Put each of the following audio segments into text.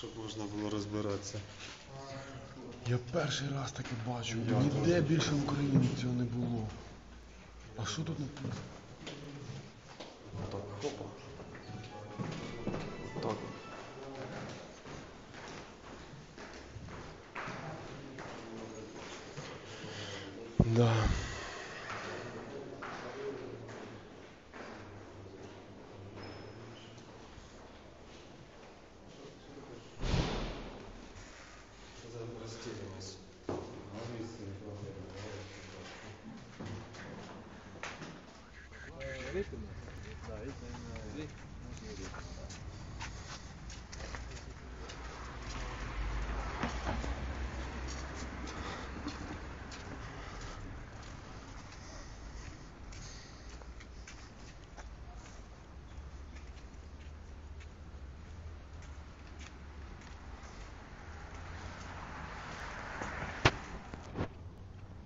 Щоб можна було розбиратися. Я перший раз таке бачу. Я Ніде більше в Україні цього не було. А що тут написано? Так, хопа. Так. Да.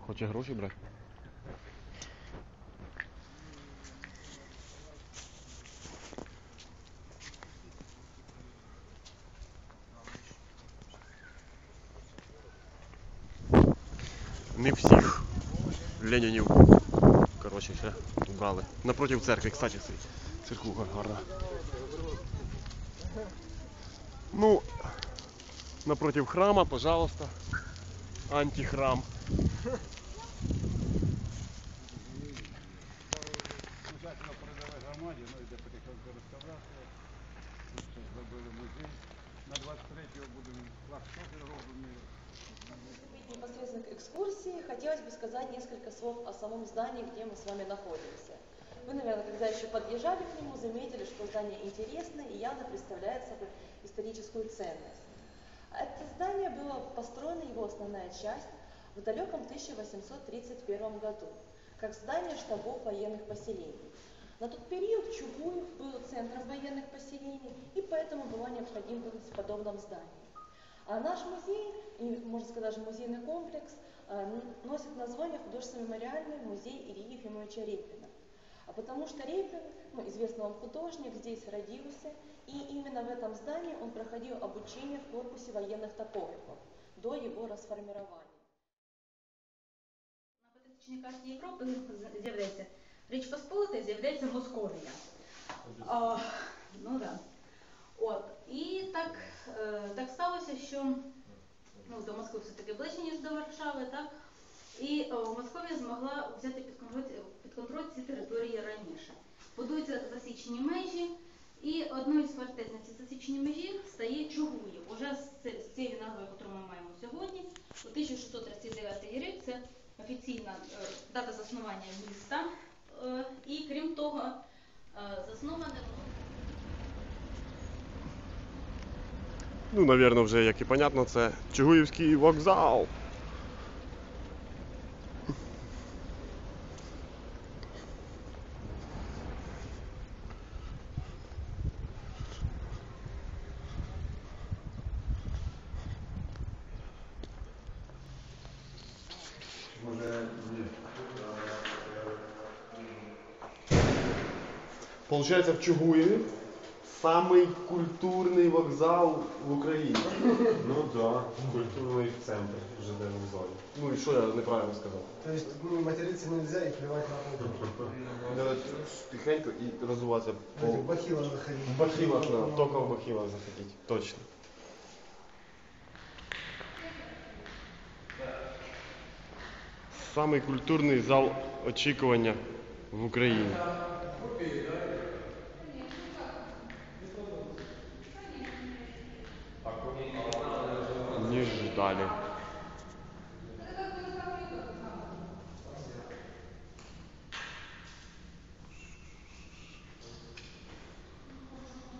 Хоче гроші брати? Не всіх Ленінів. Коротше, ще брали. Напротив церкви, кстати, стоїть. Церквуха гарна. Ну, напротив храма, пожалуйста. Антихрам. Спочатку передали громаді, ну йде потихеньку реставрація. Тут ще зробили музей. На 23-го будемо флагштоки робимо. Непосредственно к экскурсии хотелось бы сказать несколько слов о самом здании, где мы с вами находимся. Вы, наверное, когда еще подъезжали к нему, заметили, что здание интересное и явно представляет собой историческую ценность. Это здание было построено, его основная часть, в далеком 1831 году, как здание штабов военных поселений. На тот период Чугуев был центром военных поселений, и поэтому была необходимость в подобном здании. А наш музей, и, можно сказать, даже музейный комплекс, э, н- носит название художественно-мемориальный музей Ильи Ефимовича Репина. А потому что Репин, ну, известный вам художник, здесь родился, и именно в этом здании он проходил обучение в корпусе военных топографов до его расформирования. На політичній карті Європи з- з'являється Річ Посполита, з'являється Московія. Сталося, що ну, до Москви все-таки ближче, ніж до Варшави, так? І о, Московія змогла взяти під контроль, під контроль ці території раніше. Будуються засічені межі, і одною з фортець на ці засічені межі стає Чугуїв. Уже з, з цією назвою, яку ми маємо сьогодні, у 1639 рік це офіційна е, дата заснування міста. Е, і крім того, е, засноване Ну, напевно, вже як і понятно, це Чугуївський вокзал. Получається, в Чугуєві самий культурний вокзал в Україні. Ну так, да, культурний центр в ЖД вокзалі. Ну і що я неправильно сказав? То есть ну, материться нельзя и плевать на пол. Треба тихенько і розвиватися по В бахилах заходить. в бахілах, да, тільки в бахілах заходіть. Точно. Самий культурний зал очікування в Україні. Ждали.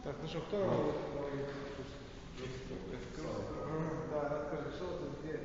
Так, ну що, хто? Так, розкажи, що тут, где?